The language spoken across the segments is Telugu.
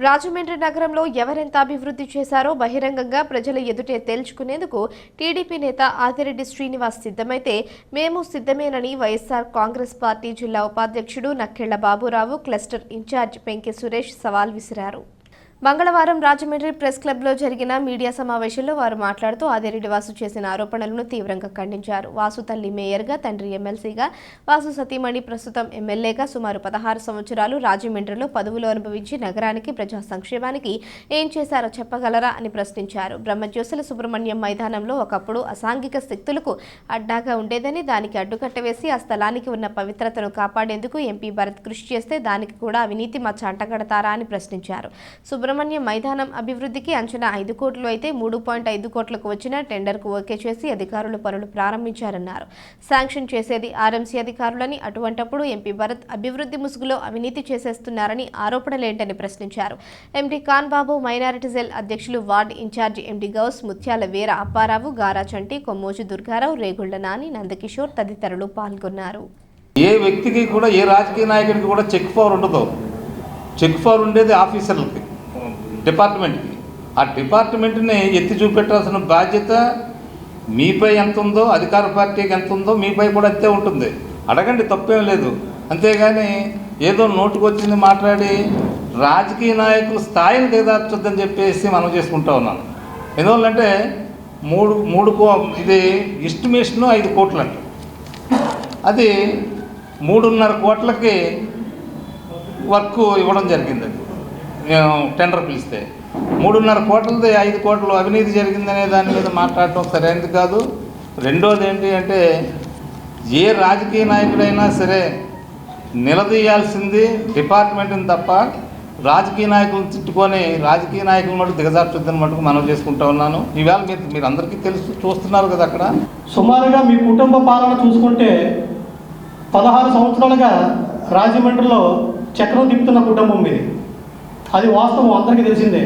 రాజమండ్రి నగరంలో ఎవరెంత అభివృద్ధి చేశారో బహిరంగంగా ప్రజల ఎదుటే తేల్చుకునేందుకు టీడీపీ నేత ఆదిరెడ్డి శ్రీనివాస్ సిద్ధమైతే మేము సిద్ధమేనని వైఎస్ఆర్ కాంగ్రెస్ పార్టీ జిల్లా ఉపాధ్యక్షుడు నక్కెళ్ళ బాబురావు క్లస్టర్ ఇన్ఛార్జ్ పెంకి సురేష్ సవాల్ విసిరారు. మంగళవారం రాజమండ్రి ప్రెస్ క్లబ్లో జరిగిన మీడియా సమావేశంలో వారు మాట్లాడుతూ ఆదిరెడ్డి వాసు చేసిన ఆరోపణలను తీవ్రంగా ఖండించారు. వాసు తల్లి మేయర్గా తండ్రి ఎమ్మెల్సీగా వాసు సతీమణి ప్రస్తుతం ఎమ్మెల్యేగా సుమారు పదహారు సంవత్సరాలు రాజమండ్రిలో పదవులు అనుభవించి నగరానికి ప్రజా సంక్షేమానికి ఏం చేశారో చెప్పగలరా అని ప్రశ్నించారు. బ్రహ్మజ్యోతుల సుబ్రహ్మణ్యం మైదానంలో ఒకప్పుడు అసాంఘిక శక్తులకు అడ్డాగా ఉండేదని దానికి అడ్డుకట్ట వేసి ఆ స్థలానికి ఉన్న పవిత్రతను కాపాడేందుకు ఎంపీ భరత్ కృషి చేస్తే దానికి కూడా అవినీతి మచ్చ అంటగడతారా అని ప్రశ్నించారు. సుబ్రహ్మణ్యం మైదానం అభివృద్ధికి అంచనా ఐదు కోట్లు అయితే మూడు పాయింట్ ఐదు కోట్లకు వచ్చిన టెండర్కు ఓకే చేసి అధికారులు పనులు ప్రారంభించారన్నారు. శాంక్షన్ చేసేది ఆర్ఎంసీ అధికారులని అటువంటప్పుడు ఎంపీ భరత్ అభివృద్ధి ముసుగులో అవినీతి చేసేస్తున్నారని ఆరోపణలేంటని ప్రశ్నించారు. MD Khan Babu minority cell అధ్యక్షులు ward incharge MD Ghouse Mutyala Veera Apparao గారా చంటి కొమ్మోజు దుర్గారావు రేగుళ్ళ నాని నందకిషోర్ తదితరులు పాల్గొన్నారు. ఏ వ్యక్తికి కూడా ఏ రాజకీయ నాయకుడికి కూడా చెక్ పవర్ ఉండదు. చెక్ పవర్ ఉండేది ఆఫీసర్లకి. డిపార్ట్మెంట్కి. ఆ డిపార్ట్మెంట్ని ఎత్తి చూపెట్టాల్సిన బాధ్యత మీపై ఎంత ఉందో అధికార పార్టీకి ఎంత ఉందో మీపై కూడా అంతే ఉంటుంది. అడగండి తప్పేం లేదు. అంతేగాని ఏదో నోటుకొచ్చింది మాట్లాడి రాజకీయ నాయకుల స్థాయిని దిగదార్చొద్దని చెప్పేసి మనం చేసుకుంటా ఉన్నాను ఎందువల్లంటే మూడు మూడు కో ఇది ఎస్టిమేషన్ ఐదు కోట్లు అంట అది మూడున్నర కోట్లకి వర్క్ ఇవ్వడం జరిగింది అది టెండర్ పిలిస్తే. మూడున్నర కోట్లది ఐదు కోట్లు అవినీతి జరిగిందనే దాని మీద మాట్లాడటం సరైనది కాదు. రెండోది ఏంటి అంటే ఏ రాజకీయ నాయకుడైనా సరే నిలదీయాల్సింది డిపార్ట్మెంట్ని తప్ప రాజకీయ నాయకులను తిట్టుకొని రాజకీయ నాయకుల మటుకు దిగజార్చుద్దని మటుకు మనం చేసుకుంటా ఉన్నాను. ఈవేళ మీరు మీరు అందరికీ తెలుసు చూస్తున్నారు కదా అక్కడ. సుమారుగా మీ కుటుంబ పాలన చూసుకుంటే పదహారు సంవత్సరాలుగా రాజమండ్రిలో చక్రం తిప్పుతున్న కుటుంబం మీది. అది వాస్తవం అందరికీ తెలిసిందే.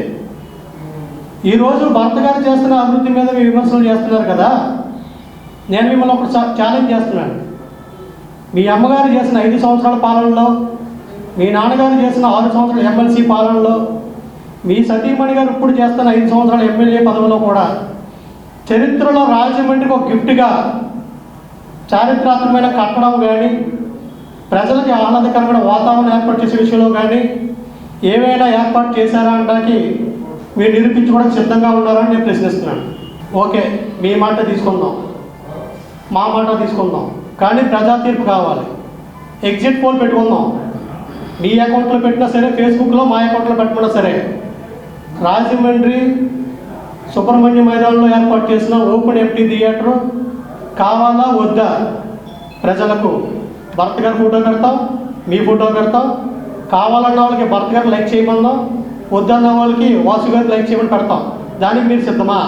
ఈరోజు భర్త గారు చేస్తున్న అభివృద్ధి మీద మీ విమర్శలు చేస్తున్నారు కదా? నేను మిమ్మల్ని ఒక ఛాలెంజ్ చేస్తున్నాను. మీ అమ్మగారు చేసిన ఐదు సంవత్సరాల పాలనలో మీ నాన్నగారు చేసిన ఆరు సంవత్సరాల ఎమ్మెల్సీ పాలనలో మీ సతీమణి గారు ఇప్పుడు చేస్తున్న ఐదు సంవత్సరాల ఎమ్మెల్యే పదవిలో కూడా చరిత్రలో రాజమండ్రికి ఒక గిఫ్ట్గా చారిత్రాత్మకమైన కట్టడం కానీ ప్రజలకి ఆహ్లాదకరమైన వాతావరణం ఏర్పాటు చేసే విషయంలో కానీ ఏవైనా ఏర్పాటు చేశారా అనడానికి మీరు నిరూపించుకోవడానికి సిద్ధంగా ఉన్నారని నేను ప్రశ్నిస్తున్నాను. ఓకే మీ మాట తీసుకుందాం. మా మాట తీసుకుందాం. కానీ ప్రజా తీర్పు కావాలి. ఎగ్జిట్ పోల్ పెట్టుకుందాం. మీ అకౌంట్లో పెట్టినా సరే ఫేస్బుక్లో మా అకౌంట్లో పెట్టమన్నా సరే రాజమండ్రి సుబ్రహ్మణ్య మైదానంలో ఏర్పాటు చేసిన ఓపెన్ ఎంటీ థియేటర్ కావాలా వద్దా? ప్రజలకు భర్త గారి ఫోటో కడతాం మీ ఫోటో కడతాం కావాలన్న వాళ్ళకి భర్త గారు లైక్ చేయమన్నాం వద్దన్న వాళ్ళకి వాసు గారు లైక్ చేయమని పెడతాం. దానికి మీరు సిద్ధమా?